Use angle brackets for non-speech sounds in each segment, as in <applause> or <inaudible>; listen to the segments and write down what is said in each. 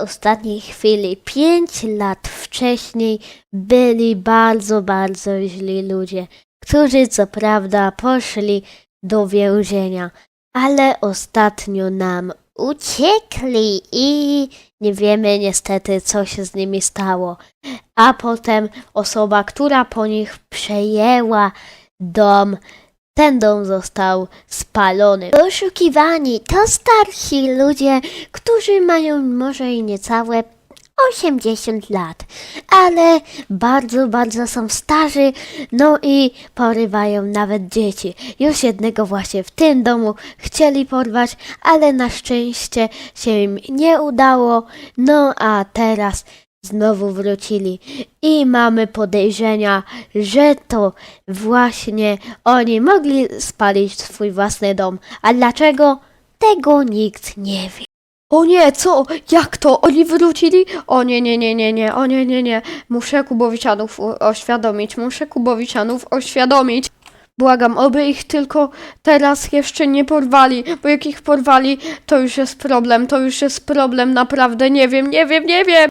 ostatniej chwili, pięć lat wcześniej, byli bardzo, bardzo źli ludzie, którzy co prawda poszli do więzienia, ale ostatnio nam uciekli i nie wiemy niestety, co się z nimi stało. A potem osoba, która po nich przejęła dom, ten dom został spalony. Poszukiwani to starsi ludzie, którzy mają może i niecałe 80 lat, ale bardzo, bardzo są starzy, no i porywają nawet dzieci. Już jednego właśnie w tym domu chcieli porwać, ale na szczęście się im nie udało, no a teraz znowu wrócili i mamy podejrzenia, że to właśnie oni mogli spalić swój własny dom. A dlaczego? Tego nikt nie wie. O nie, co? Jak to? Oni wrócili? O nie, nie, nie, nie, nie, o nie, nie, nie. Muszę Kubowiczanów u- oświadomić, muszę Kubowiczanów oświadomić. Błagam, oby ich tylko teraz jeszcze nie porwali, bo jak ich porwali, to już jest problem, to już jest problem, naprawdę, nie wiem, nie wiem, nie wiem.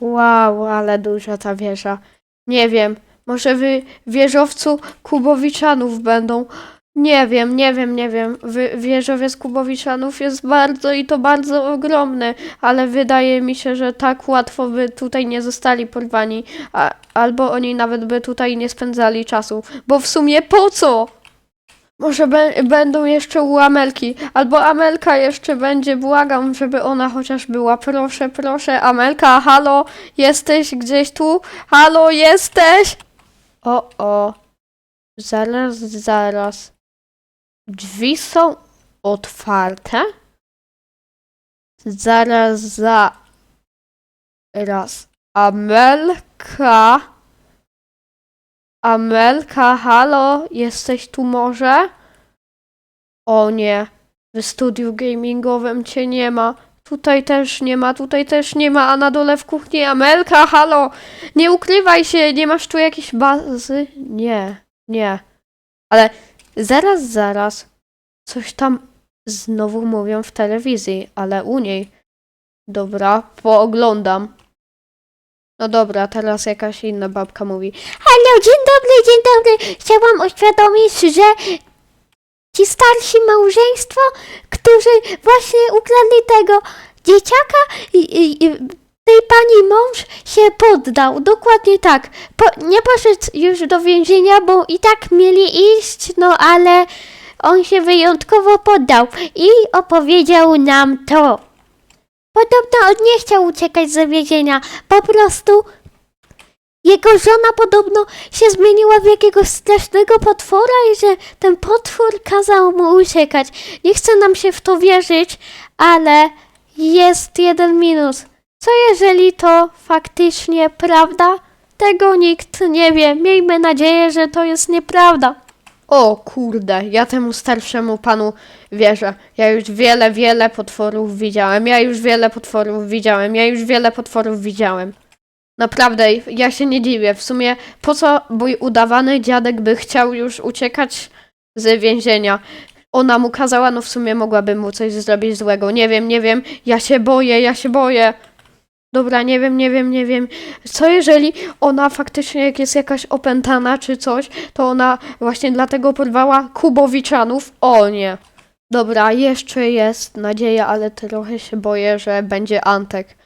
Wow, ale duża ta wieża. Nie wiem, może wy wieżowcu Kubowiczanów będą. Nie wiem, nie wiem, nie wiem. Wy, wieżowiec Kubowiczanów jest bardzo i to bardzo ogromny, ale wydaje mi się, że tak łatwo by tutaj nie zostali porwani, a, albo oni nawet by tutaj nie spędzali czasu. Bo w sumie po co? Może będą jeszcze u Amelki, albo Amelka jeszcze będzie, błagam, żeby ona chociaż była. Proszę, proszę, Amelka, halo, jesteś gdzieś tu? Halo, jesteś? O, o, zaraz, zaraz. Drzwi są otwarte? Zaraz, za. Raz. Amelka. Amelka, halo, jesteś tu może? O nie, w studiu gamingowym cię nie ma. Tutaj też nie ma, tutaj też nie ma, a na dole w kuchni Amelka, halo! Nie ukrywaj się, nie masz tu jakiejś bazy? Nie, nie. Ale zaraz, zaraz. Coś tam znowu mówią w telewizji, ale u niej. Dobra, pooglądam. No dobra, teraz jakaś inna babka mówi. Halo, dzień dobry, dzień dobry. Chciałam oświadomić, że ci starsi małżeństwo, którzy właśnie ukradli tego dzieciaka i, i, i tej pani mąż się poddał. Dokładnie tak. Po, nie poszedł już do więzienia, bo i tak mieli iść, no ale on się wyjątkowo poddał i opowiedział nam to. Podobno on nie chciał uciekać z więzienia, po prostu jego żona podobno się zmieniła w jakiegoś strasznego potwora i że ten potwór kazał mu uciekać. Nie chce nam się w to wierzyć, ale jest jeden minus. Co jeżeli to faktycznie prawda? Tego nikt nie wie. Miejmy nadzieję, że to jest nieprawda. O kurde, ja temu starszemu panu wierzę. Ja już wiele, wiele potworów widziałem. Ja już wiele potworów widziałem. Ja już wiele potworów widziałem. Naprawdę, ja się nie dziwię. W sumie po co mój udawany dziadek by chciał już uciekać z więzienia? Ona mu kazała, no w sumie mogłaby mu coś zrobić złego. Nie wiem, nie wiem. Ja się boję, ja się boję. Dobra, nie wiem, nie wiem, nie wiem. Co jeżeli ona faktycznie, jak jest jakaś opętana czy coś, to ona właśnie dlatego porwała Kubowiczanów? O nie. Dobra, jeszcze jest nadzieja, ale trochę się boję, że będzie Antek.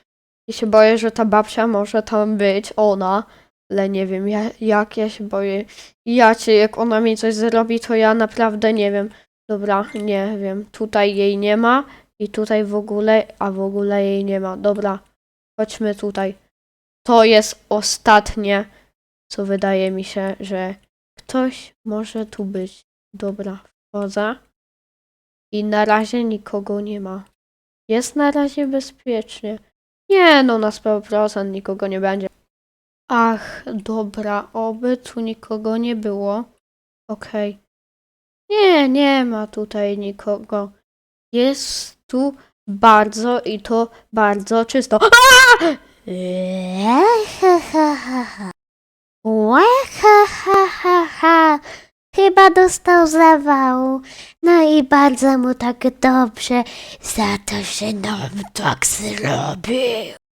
I się boję, że ta babcia może tam być, ona, ale nie wiem, ja, jak ja się boję. Ja cię, jak ona mi coś zrobi, to ja naprawdę nie wiem. Dobra, nie wiem, tutaj jej nie ma i tutaj w ogóle, a w ogóle jej nie ma. Dobra, chodźmy tutaj. To jest ostatnie, co wydaje mi się, że ktoś może tu być. Dobra, wchodzę. I na razie nikogo nie ma. Jest na razie bezpiecznie. Nie, no na 100% nikogo nie będzie. Ach, dobra, oby tu nikogo nie było. Okej. Nie, nie ma tutaj nikogo. Jest tu bardzo i to bardzo czysto. <laughs> Chyba dostał zawału. No i bardzo mu tak dobrze za to, że nam tak zrobił.